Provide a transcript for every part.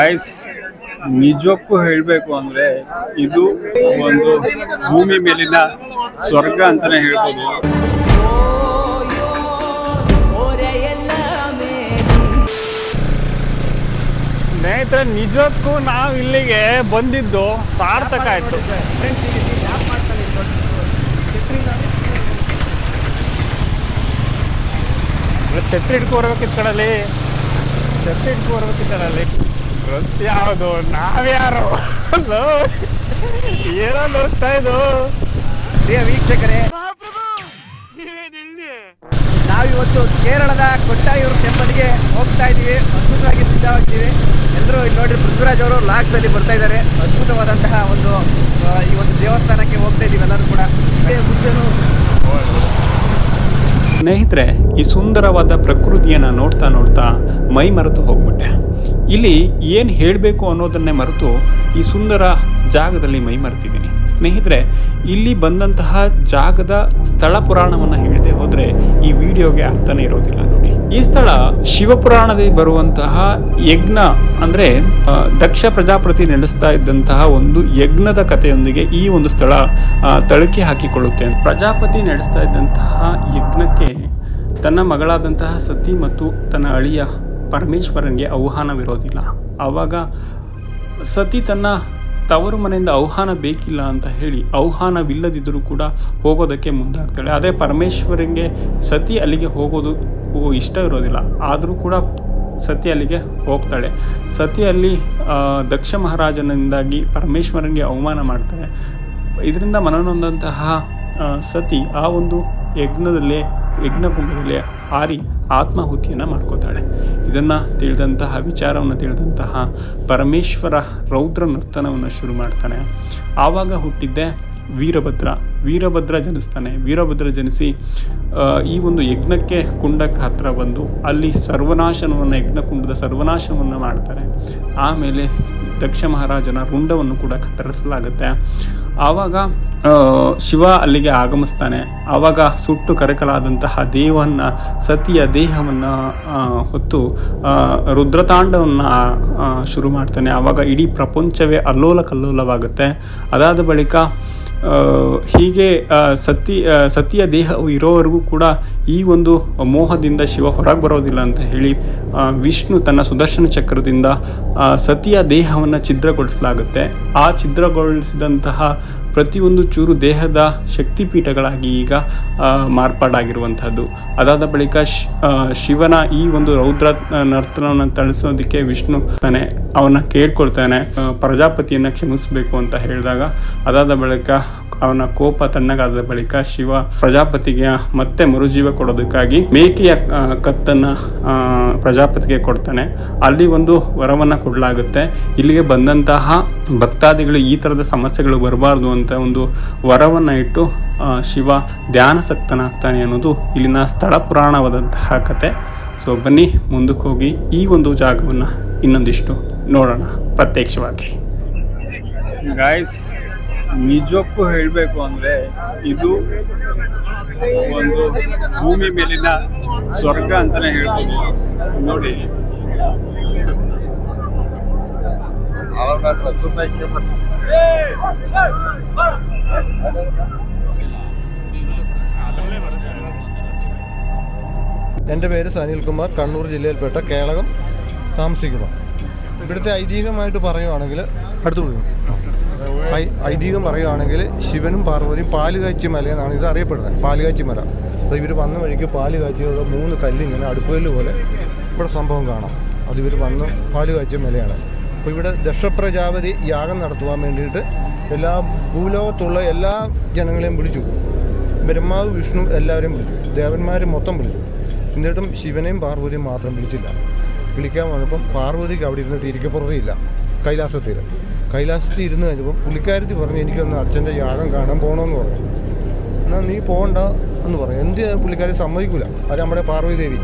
Guys ನಿಜಕ್ಕೂ ಹೇಳಬೇಕು ಅಂದ್ರೆ ಇದು ಒಂದು ಭೂಮಿ ಮೇಲಿನ ಸ್ವರ್ಗ ಅಂತಾನೆ ಹೇಳ್ಬೋದು ಸ್ನೇಹಿತರೆ ನಿಜಕ್ಕೂ ನಾವು ಇಲ್ಲಿಗೆ ಬಂದಿದ್ದು ಸಾರ್ಥಕ ಆಯ್ತು ಛತ್ರಿ ಹಿಡ್ಕೊ ಬರ್ಬೇಕಿತ್ತು ಕಡಲಿ ಛತ್ರಿ ಹಿಡ್ಕೊ ಯಾವುದು? ನಾವ್ಯಾರು? ಏನೋ ನೋಡ್ತಾ ಇದು ವೀಕ್ಷಕರೇ, ನಾವಿವತ್ತು ಕೇರಳದ ಕೊಟ್ಟಾಯೂರು ಟೆಂಪಲ್ಗೆ ಹೋಗ್ತಾ ಇದ್ದೀವಿ. ಅದ್ಭುತವಾಗಿ ಸಿದ್ಧವಾಗಿದ್ದೀವಿ. ಎಲ್ಲರೂ ಇಲ್ಲಿ ನೋಡಿ ಪೃಥ್ವಿರಾಜ್ ಅವರು ಲಾಕ್ಸ್ ಅಲ್ಲಿ ಬರ್ತಾ ಇದ್ದಾರೆ. ಅದ್ಭುತವಾದಂತಹ ಒಂದು ಈ ಒಂದು ದೇವಸ್ಥಾನಕ್ಕೆ ಹೋಗ್ತಾ ಇದ್ದೀವಿ ಎಲ್ಲರೂ ಕೂಡ. ಮುಂದೆ ಸ್ನೇಹಿತರೆ, ಈ ಸುಂದರವಾದ ಪ್ರಕೃತಿಯನ್ನು ನೋಡ್ತಾ ನೋಡ್ತಾ ಮೈ ಮರೆತು ಹೋಗ್ಬಿಟ್ಟೆ. ಇಲ್ಲಿ ಏನು ಹೇಳಬೇಕು ಅನ್ನೋದನ್ನೇ ಮರೆತು ಈ ಸುಂದರ ಜಾಗದಲ್ಲಿ ಮೈ ಮರೆತಿದ್ದೀನಿ. ಸ್ನೇಹಿತರೆ, ಇಲ್ಲಿ ಬಂದಂತಹ ಜಾಗದ ಸ್ಥಳ ಪುರಾಣವನ್ನು ಹೇಳದೆ ಹೋದರೆ ಈ ವಿಡಿಯೋಗೆ ಅರ್ಥನೇ ಇರೋದಿಲ್ಲ. ಈ ಸ್ಥಳ ಶಿವಪುರಾಣದಲ್ಲಿ ಬರುವಂತಹ ಯಜ್ಞ ಅಂದರೆ ದಕ್ಷ ಪ್ರಜಾಪತಿ ನಡೆಸ್ತಾ ಇದ್ದಂತಹ ಒಂದು ಯಜ್ಞದ ಕಥೆಯೊಂದಿಗೆ ಈ ಒಂದು ಸ್ಥಳ ತಳುಕಿ ಹಾಕಿಕೊಳ್ಳುತ್ತೆ ಪ್ರಜಾಪತಿ ನಡೆಸ್ತಾ ಇದ್ದಂತಹ ಯಜ್ಞಕ್ಕೆ ತನ್ನ ಮಗಳಾದಂತಹ ಸತಿ ಮತ್ತು ತನ್ನ ಅಳಿಯ ಪರಮೇಶ್ವರನಿಗೆ ಆಹ್ವಾನವಿರೋದಿಲ್ಲ. ಆವಾಗ ಸತಿ ತನ್ನ ತವರು ಮನೆಯಿಂದ ಆಹ್ವಾನ ಬೇಕಿಲ್ಲ ಅಂತ ಹೇಳಿ ಆಹ್ವಾನವಿಲ್ಲದಿದ್ದರೂ ಕೂಡ ಹೋಗೋದಕ್ಕೆ ಮುಂದಾಗ್ತಾಳೆ. ಆದರೆ ಪರಮೇಶ್ವರಿಗೆ ಸತಿ ಅಲ್ಲಿಗೆ ಹೋಗೋದು ಇಷ್ಟ ಇರೋದಿಲ್ಲ. ಆದರೂ ಕೂಡ ಸತಿ ಅಲ್ಲಿಗೆ ಹೋಗ್ತಾಳೆ. ಸತಿ ಅಲ್ಲಿ ದಕ್ಷ ಮಹಾರಾಜನಿಂದಾಗಿ ಪರಮೇಶ್ವರನಿಗೆ ಅವಮಾನ ಮಾಡ್ತಾಳೆ. ಇದರಿಂದ ಮನನೊಂದಂತಹ ಸತಿ ಆ ಒಂದು ಯಜ್ಞದಲ್ಲೇ ಯಜ್ಞಕುಂಭದಲ್ಲಿ ಹಾರಿ ಆತ್ಮಾಹುತಿಯನ್ನು ಮಾಡ್ಕೋತಾಳೆ. ಇದನ್ನು ತಿಳಿದಂತಹ, ವಿಚಾರವನ್ನು ತಿಳಿದಂತಹ ಪರಮೇಶ್ವರ ರೌದ್ರ ನರ್ತನವನ್ನು ಶುರು ಮಾಡ್ತಾನೆ. ಆವಾಗ ಹುಟ್ಟಿದ್ದೆ ವೀರಭದ್ರ. ವೀರಭದ್ರ ಜನಿಸ್ತಾನೆ. ವೀರಭದ್ರ ಜನಿಸಿ ಈ ಒಂದು ಯಜ್ಞಕ್ಕೆ ಕುಂಡಕ್ಕೆ ಹತ್ರ ಬಂದು ಅಲ್ಲಿ ಸರ್ವನಾಶನವನ್ನು, ಯಜ್ಞಕುಂಡದ ಸರ್ವನಾಶವನ್ನು ಮಾಡ್ತಾರೆ. ಆಮೇಲೆ ದಕ್ಷ ಮಹಾರಾಜನ ರುಂಡವನ್ನು ಕೂಡ ಕತ್ತರಿಸಲಾಗುತ್ತೆ. ಆವಾಗ ಶಿವ ಅಲ್ಲಿಗೆ ಆಗಮಿಸ್ತಾನೆ. ಆವಾಗ ಸುಟ್ಟು ಕರಕಲಾದಂತಹ ದೇವನ್ನ, ಸತಿಯ ದೇಹವನ್ನು ಹೊತ್ತು ರುದ್ರತಾಂಡವನ್ನು ಶುರು ಮಾಡ್ತಾನೆ. ಆವಾಗ ಇಡೀ ಪ್ರಪಂಚವೇ ಅಲ್ಲೋಲ ಕಲ್ಲೋಲವಾಗುತ್ತೆ ಅದಾದ ಬಳಿಕ ಹೀಗೆ ಸತಿ ಸತಿಯ ದೇಹವು ಇರೋವರೆಗೂ ಕೂಡ ಈ ಒಂದು ಮೋಹದಿಂದ ಶಿವ ಹೊರಗೆ ಬರೋದಿಲ್ಲ ಅಂತ ಹೇಳಿ ವಿಷ್ಣು ತನ್ನ ಸುದರ್ಶನ ಚಕ್ರದಿಂದ ಸತಿಯ ದೇಹವನ್ನು ಛಿದ್ರಗೊಳಿಸಲಾಗುತ್ತೆ. ಆ ಛಿದ್ರಗೊಳಿಸಿದಂತಹ ಪ್ರತಿಯೊಂದು ಚೂರು ದೇಹದ ಶಕ್ತಿಪೀಠಗಳಾಗಿ ಈಗ ಮಾರ್ಪಾಡಾಗಿರುವಂಥದ್ದು. ಅದಾದ ಬಳಿಕ ಶಿವನ ಈ ಒಂದು ರೌದ್ರ ನರ್ತನವನ್ನು ತಳಿಸೋದಕ್ಕೆ ವಿಷ್ಣು ತಾನೆ ಅವನ ಕೇಳ್ಕೊಳ್ತಾನೆ ಪ್ರಜಾಪತಿಯನ್ನು ಕ್ಷಮಿಸಬೇಕು ಅಂತ ಹೇಳಿದಾಗ, ಅದಾದ ಬಳಿಕ ಅವನ ಕೋಪ ತಣ್ಣಗಾದ ಬಳಿಕ ಶಿವ ಪ್ರಜಾಪತಿಗೆ ಮತ್ತೆ ಮರುಜೀವ ಕೊಡೋದಕ್ಕಾಗಿ ಮೇಕೆಯ ಕತ್ತನ್ನ ಪ್ರಜಾಪತಿಗೆ ಕೊಡ್ತಾನೆ. ಅಲ್ಲಿ ಒಂದು ವರವನ್ನು ಕೊಡಲಾಗುತ್ತೆ. ಇಲ್ಲಿಗೆ ಬಂದಂತಹ ಭಕ್ತಾದಿಗಳು ಈ ಥರದ ಸಮಸ್ಯೆಗಳು ಬರಬಾರ್ದು ಅಂತ ಒಂದು ವರವನ್ನು ಇಟ್ಟು ಶಿವ ಧ್ಯಾನಸಕ್ತನಾಗ್ತಾನೆ ಅನ್ನೋದು ಇಲ್ಲಿನ ಸ್ಥಳ ಪುರಾಣವಾದಂತಹ ಕತೆ. ಸೊ, ಬನ್ನಿ, ಮುಂದಕ್ಕೆ ಹೋಗಿ ಈ ಒಂದು ಜಾಗವನ್ನು ಇನ್ನೊಂದಿಷ್ಟು ನೋಡೋಣ ಪ್ರತ್ಯಕ್ಷವಾಗಿ. ಗಾಯ್ಸ್ ನಿಜಕ್ಕೂ ಹೇಳಬೇಕು ಅಂದರೆ ಇದು ಒಂದು ಭೂಮಿ ಮೇಲಿನ ಸ್ವರ್ಗ ಅಂತಾನೆ ಹೇಳ್ಬೋದು ನೋಡಿ എൻ്റെ പേര് സനിൽകുമാർ കണ്ണൂർ ജില്ലയിൽപ്പെട്ട കേളകം താമസിക്കുന്നു ഇവിടുത്തെ ഐതിഹ്യമായിട്ട് പറയുവാണെങ്കിൽ അടുത്ത് വിടുന്നു ഐ- ഐതിഹ്യം പറയുകയാണെങ്കിൽ ശിവനും പാർവതിയും പാൽ കാച്ചി മല എന്നാണ് ഇത് അറിയപ്പെടുന്നത്. പാൽ കാച്ചി മല. അപ്പോൾ ഇവർ വന്ന വഴിക്ക് പാൽ കാച്ചിയുള്ള മൂന്ന് കല്ലിങ്ങനെ അടുപ്പുകല്ല് പോലെ ഇവിടെ സംഭവം കാണാം. അത് ഇവർ വന്ന് പാൽ കാച്ചിയ മലയാണ്. അപ്പോൾ ഇവിടെ ദക്ഷപ്രജാപതി യാഗം നടത്തുവാൻ വേണ്ടിയിട്ട് എല്ലാ ഭൂലോകത്തുള്ള എല്ലാ ജനങ്ങളെയും വിളിച്ചു. ബ്രഹ്മാവ് വിഷ്ണു എല്ലാവരെയും വിളിച്ചു. ദേവന്മാരെ മൊത്തം വിളിച്ചു. എന്നിട്ടും ശിവനെയും പാർവതിയും മാത്രം വിളിച്ചില്ല. വിളിക്കാൻ വന്നപ്പം പാർവതിക്ക് അവിടെ ഇരുന്നിട്ട് ഇരിക്കപ്പുറതയില്ല കൈലാസത്തിൽ കൈലാസത്തിൽ ഇരുന്ന് കഴിഞ്ഞപ്പോൾ പുള്ളിക്കാരത്തി പറഞ്ഞു എനിക്കൊന്ന് അച്ഛന്റെ യാഗം കാണാൻ പോകണമെന്ന് പറഞ്ഞു. എന്നാൽ നീ പോകണ്ട എന്ന് പറഞ്ഞു. എന്ത് പുള്ളിക്കാരി സമ്മതിക്കില്ല അത് നമ്മുടെ പാർവതി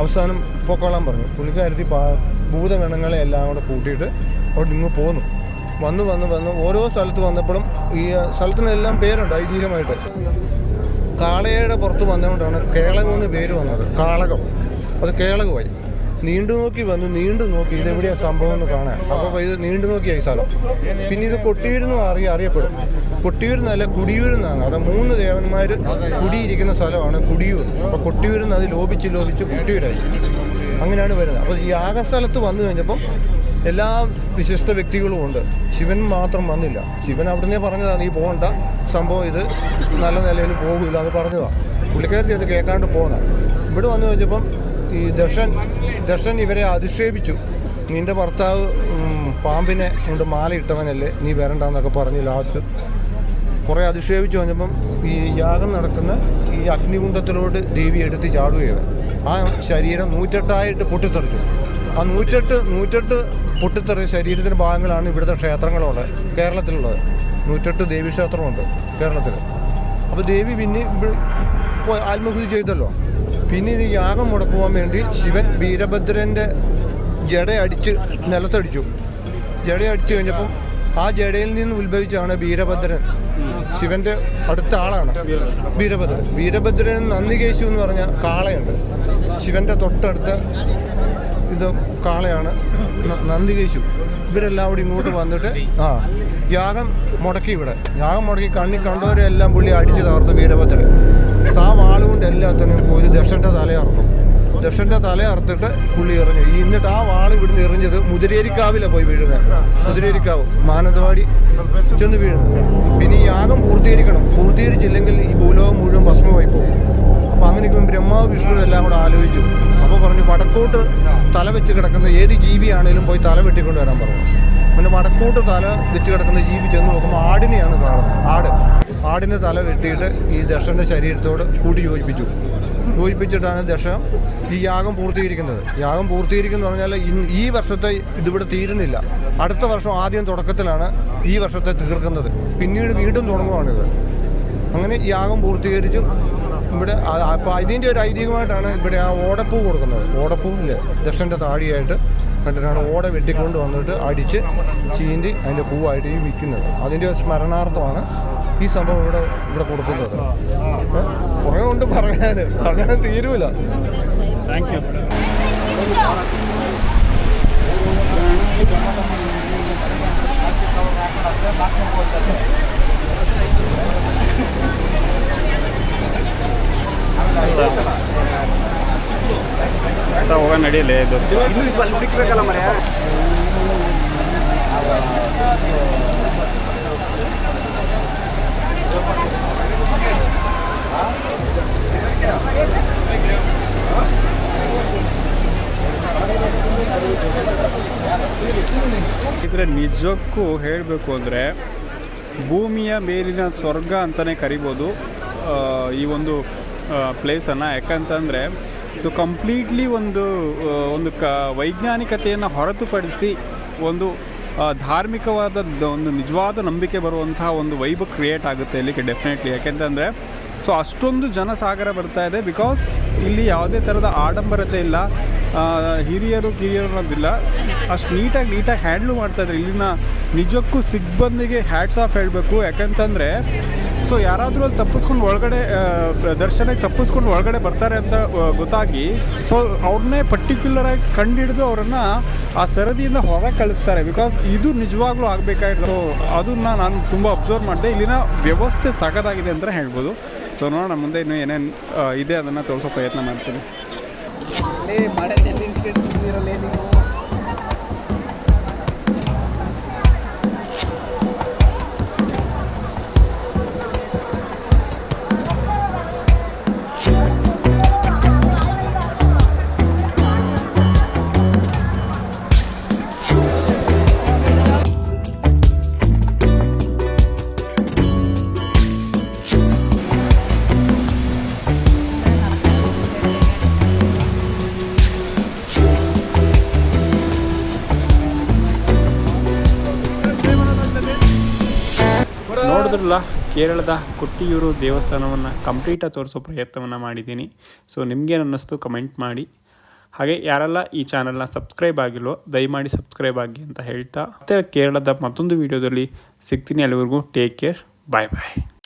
അവസാനം പൊക്കോളാൻ പറഞ്ഞു. പുള്ളിക്കാരത്തി പാ ഭൂതഗണങ്ങളെ എല്ലാം കൂടെ കൂട്ടിയിട്ട് അവിടെ ഇങ്ങ് പോന്നു. വന്ന് വന്ന് വന്ന്. ഓരോ സ്ഥലത്ത് വന്നപ്പോഴും ഈ സ്ഥലത്തിനെല്ലാം പേരുണ്ട് ഐതിഹ്യമായിട്ട്. കാളയുടെ പുറത്ത് വന്നുകൊണ്ടാണ് കേളകം എന്ന് പേര് വന്നത്. കാളകം. അത് കേളകമായി. നീണ്ടു നോക്കി വന്നു നീണ്ടു നോക്കി ഇതെവിടെയാ സംഭവം എന്ന് കാണാൻ. അപ്പോൾ ഇത് നീണ്ടു നോക്കിയായി സ്ഥലം. പിന്നെ ഇത് കൊട്ടിയൂരെന്ന് അറിയ അറിയപ്പെടും. കൊട്ടിയൂരെന്നല്ല കുടിയൂരെന്നാണ്. അവിടെ മൂന്ന് ദേവന്മാർ കുടിയിരിക്കുന്ന സ്ഥലമാണ് കുടിയൂർ. അപ്പോൾ കൊട്ടിയൂരെന്ന് അത് ലോപിച്ച് ലോപിച്ച് കൊട്ടിയൂരായി. അങ്ങനെയാണ് വരുന്നത്. അപ്പോൾ ഈ യാഗസ്ഥലത്ത് വന്നു കഴിഞ്ഞപ്പം എല്ലാ വിശിഷ്ട വ്യക്തികളും ഉണ്ട്. ശിവൻ മാത്രം വന്നില്ല. ശിവൻ അവിടുന്ന് പറഞ്ഞതാണ് ഈ പോകണ്ട സംഭവം ഇത് നല്ല നിലയിൽ പോകില്ല എന്ന് പറഞ്ഞതാണ് പുള്ളിക്കാരത്തി അത് കേൾക്കാണ്ട് പോകുന്ന ഇവിടെ വന്നു കഴിഞ്ഞപ്പം ഈ ദശൻ ദർശൻ ഇവരെ അധിക്ഷേപിച്ചു. നിന്റെ ഭർത്താവ് പാമ്പിനെ കൊണ്ട് മാല ഇട്ടവനല്ലേ നീ വരണ്ടെന്നൊക്കെ പറഞ്ഞ് ലാസ്റ്റ് കുറേ അധിക്ഷേപിച്ചു കഴിഞ്ഞപ്പം ഈ യാഗം നടക്കുന്ന ഈ അഗ്നികുണ്ഡത്തിലോട്ട് ദേവി എടുത്ത് ചാടുകയാണ്. ആ ശരീരം നൂറ്റെട്ടായിട്ട് പൊട്ടിത്തെറിച്ചു. ആ നൂറ്റെട്ട് നൂറ്റെട്ട് പൊട്ടിത്തെറിയ ശരീരത്തിന്റെ ഭാഗങ്ങളാണ് ഇവിടുത്തെ ക്ഷേത്രങ്ങളുള്ളത് കേരളത്തിലുള്ളത്. നൂറ്റെട്ട് ദേവീക്ഷേത്രമുണ്ട് കേരളത്തിൽ അപ്പോൾ ദേവി പിന്നെ ആത്മഹത്യ ചെയ്തല്ലോ. പിന്നെ ഇത് യാഗം മുടക്കുവാൻ വേണ്ടി ശിവൻ വീരഭദ്രന്റെ ജട അടിച്ച് നിലത്തടിച്ചു. ജട അടിച്ചു കഴിഞ്ഞപ്പം ആ ജടയിൽ നിന്ന് ഉത്ഭവിച്ചാണ് വീരഭദ്രൻ. ശിവന്റെ അടുത്ത ആളാണ് വീരഭദ്രൻ. വീരഭദ്രൻ നന്ദികേശു എന്ന് പറഞ്ഞ കാളയുണ്ട്. ശിവന്റെ തൊട്ടടുത്ത് ഇത് കാളയാണ് നന്ദി നന്ദികേശു ഇവരെല്ലാം കൂടി ഇങ്ങോട്ട് വന്നിട്ട് ആ യാഗം മുടക്കി ഇവിടെ. യാഗം മുടക്കി കണ്ണി കണ്ടവരെ എല്ലാം പുള്ളി അടിച്ച് തകർത്ത് വീരഭദ്രൻ. ആ വാളുകൊണ്ട് എല്ലാത്തിനും പോയി ദക്ഷന്റെ തല അറുക്കും. ദക്ഷന്റെ തല അറുത്തിട്ട് പുള്ളി എറിഞ്ഞു. എന്നിട്ട് ആ വാൾ ഇവിടുന്ന് എറിഞ്ഞത് മുതിരേരിക്കാവിലാണ് പോയി വീഴുന്നത് മുതിരേരിക്കാവ് മാനന്തവാടി ചെന്ന് വീഴുന്നത് പിന്നെ ഈ യാഗം പൂർത്തീകരിക്കണം. പൂർത്തീകരിച്ചില്ലെങ്കിൽ ഈ ഭൂലോകം മുഴുവൻ ഭസ്മമായി പോകും. അപ്പോൾ അങ്ങനെ ബ്രഹ്മാവ് വിഷ്ണു എല്ലാം കൂടെ ആലോചിച്ചു. അപ്പോൾ പറഞ്ഞു വടക്കോട്ട് തല വെച്ച് കിടക്കുന്ന ഏത് ജീവിയാണേലും പോയി തല വെട്ടിക്കൊണ്ട് വരാൻ പറഞ്ഞു. പിന്നെ വടക്കോട്ട് തല വെച്ച് കിടക്കുന്ന ജീവി ചെന്ന് നോക്കുമ്പോൾ ആടിനെയാണ് കാണുന്നത്. ആട്. ആടിന്റെ തല വെട്ടിയിട്ട് ഈ ദക്ഷന്റെ ശരീരത്തോട് കൂട്ടി യോജിപ്പിച്ചു. യോജിപ്പിച്ചിട്ടാണ് ദർശനം ഈ യാഗം പൂർത്തീകരിക്കുന്നത്. യാഗം പൂർത്തീകരിക്കുന്നു പറഞ്ഞാൽ ഈ വർഷത്തെ ഇതിവിടെ തീരുന്നില്ല. അടുത്ത വർഷം ആദ്യം തുടക്കത്തിലാണ് ഈ വർഷത്തെ തീർക്കുന്നത്. പിന്നീട് വീണ്ടും തുടങ്ങുവാണിത്. അങ്ങനെ യാഗം പൂർത്തീകരിച്ചു. ഇവിടെ അപ്പോൾ ഇതിന്റെ ഒരു ഐതിഹ്യമായിട്ടാണ് ഇവിടെ ആ ഓടപ്പൂ കൊടുക്കുന്നത്. ഓടപ്പൂവില്ലേ ദശന്റെ താടിയായിട്ട് കണ്ടിട്ടാണ് ഓട വെട്ടിക്കൊണ്ട് വന്നിട്ട് അടിച്ച് ചീന്തി അതിന്റെ പൂവായിട്ട് ഈ വിൽക്കുന്നത്. അതിന്റെ സ്മരണാർത്ഥമാണ് ഈ സംഭവം ഇവിടെ ഇവിടെ കൊടുക്കുന്നത് ഏ? കുറേ ഉണ്ട് പറയാൻ പറഞ്ഞാൽ തീരൂല ಥ್ಯಾಂಕ್ ಯು ಹೋಗ ನಡಿಯಲೇ ಇದು ಇನ್ನು ಇಲ್ಲಿ ಇದ್ರೆ ನಿಜಕ್ಕೂ ಹೇಳಬೇಕು ಅಂದರೆ ಭೂಮಿಯ ಮೇಲಿನ ಸ್ವರ್ಗ ಅಂತಲೇ ಕರಿಬೋದು ಈ ಒಂದು ಪ್ಲೇಸನ್ನು ಯಾಕಂತಂದರೆ ಸೊ ಕಂಪ್ಲೀಟ್ಲಿ ಒಂದು ಒಂದು ಕ, ವೈಜ್ಞಾನಿಕತೆಯನ್ನು ಹೊರತುಪಡಿಸಿ ಒಂದು ಧಾರ್ಮಿಕವಾದ ಒಂದು ನಿಜವಾದ ನಂಬಿಕೆ ಬರುವಂತಹ ಒಂದು ವೈಬ್ ಕ್ರಿಯೇಟ್ ಆಗುತ್ತೆ ಇಲ್ಲಿಗೆ ಡೆಫಿನೆಟ್ಲಿ ಯಾಕೆಂತಂದರೆ ಸೊ ಅಷ್ಟೊಂದು ಜನಸಾಗರ ಬರ್ತಾ ಇದೆ ಬಿಕಾಸ್ ಇಲ್ಲಿ ಯಾವುದೇ ಥರದ ಆಡಂಬರತೆ ಇಲ್ಲ ಹಿರಿಯರು ಕಿರಿಯರು ಅನ್ನೋದಿಲ್ಲ. ಅಷ್ಟು ನೀಟಾಗಿ ನೀಟಾಗಿ ಹ್ಯಾಂಡ್ಲು ಮಾಡ್ತಾಯಿದ್ರು ಇಲ್ಲಿನ ನಿಜಕ್ಕೂ ಸಿಬ್ಬಂದಿಗೆ ಹ್ಯಾಟ್ಸ್ ಆಫ್ ಹೇಳಬೇಕು. ಯಾಕಂತಂದರೆ, ಸೊ ಯಾರಾದರೂ ಅಲ್ಲಿ ತಪ್ಪಿಸ್ಕೊಂಡು ಒಳಗಡೆ ದರ್ಶನಕ್ಕೆ ತಪ್ಪಿಸ್ಕೊಂಡು ಒಳಗಡೆ ಬರ್ತಾರೆ ಅಂತ ಗೊತ್ತಾಗಿ, ಸೊ ಅವ್ರನ್ನೇ ಪರ್ಟಿಕ್ಯುಲರಾಗಿ ಕಂಡಿಡಿದು ಅವರನ್ನು ಆ ಸರದಿಯಿಂದ ಹೊರಗೆ ಕಳಿಸ್ತಾರೆ. ಬಿಕಾಸ್ ಇದು ನಿಜವಾಗ್ಲೂ ಆಗಬೇಕಾಗಿರೋ ಅದನ್ನು ನಾನು ತುಂಬ ಅಬ್ಸರ್ವ್ ಮಾಡಿದೆ. ಇಲ್ಲಿನ ವ್ಯವಸ್ಥೆ ಸಾಕದಾಗಿದೆ ಅಂತ ಹೇಳ್ಬೋದು. ಸೊ ನೋಡೋಣ, ಮುಂದೆ ಇನ್ನೂ ಏನೇನು ಇದೆ ಅದನ್ನು ತೋರಿಸೋ ಪ್ರಯತ್ನ ಮಾಡ್ತೀನಿ. ಲೇ ಮಾಡೇ ಎಲ್ಲಿ ಇರಲ್ಲೇ ನೀವು ನೋಡಿದ್ರಲ್ಲ ಕೇರಳದ ಕೊಟ್ಟಿಯೂರು ದೇವಸ್ಥಾನವನ್ನು ಕಂಪ್ಲೀಟಾಗಿ ತೋರಿಸೋ ಪ್ರಯತ್ನವನ್ನು ಮಾಡಿದ್ದೀನಿ. ಸೊ ನಿಮಗೇನು ಅನ್ನಿಸ್ತು ಕಮೆಂಟ್ ಮಾಡಿ. ಹಾಗೆ ಯಾರೆಲ್ಲ ಈ ಚಾನಲ್ನ ಸಬ್ಸ್ಕ್ರೈಬ್ ಆಗಿಲ್ಲೋ ದಯಮಾಡಿ ಸಬ್ಸ್ಕ್ರೈಬ್ ಆಗಿ ಅಂತ ಹೇಳ್ತಾ. ಮತ್ತೆ ಕೇರಳದ ಮತ್ತೊಂದು ವಿಡಿಯೋದಲ್ಲಿ ಸಿಗ್ತೀನಿ ಅಲ್ಲಿವರೆಗೂ. ಟೇಕ್ ಕೇರ್ ಬಾಯ್ ಬಾಯ್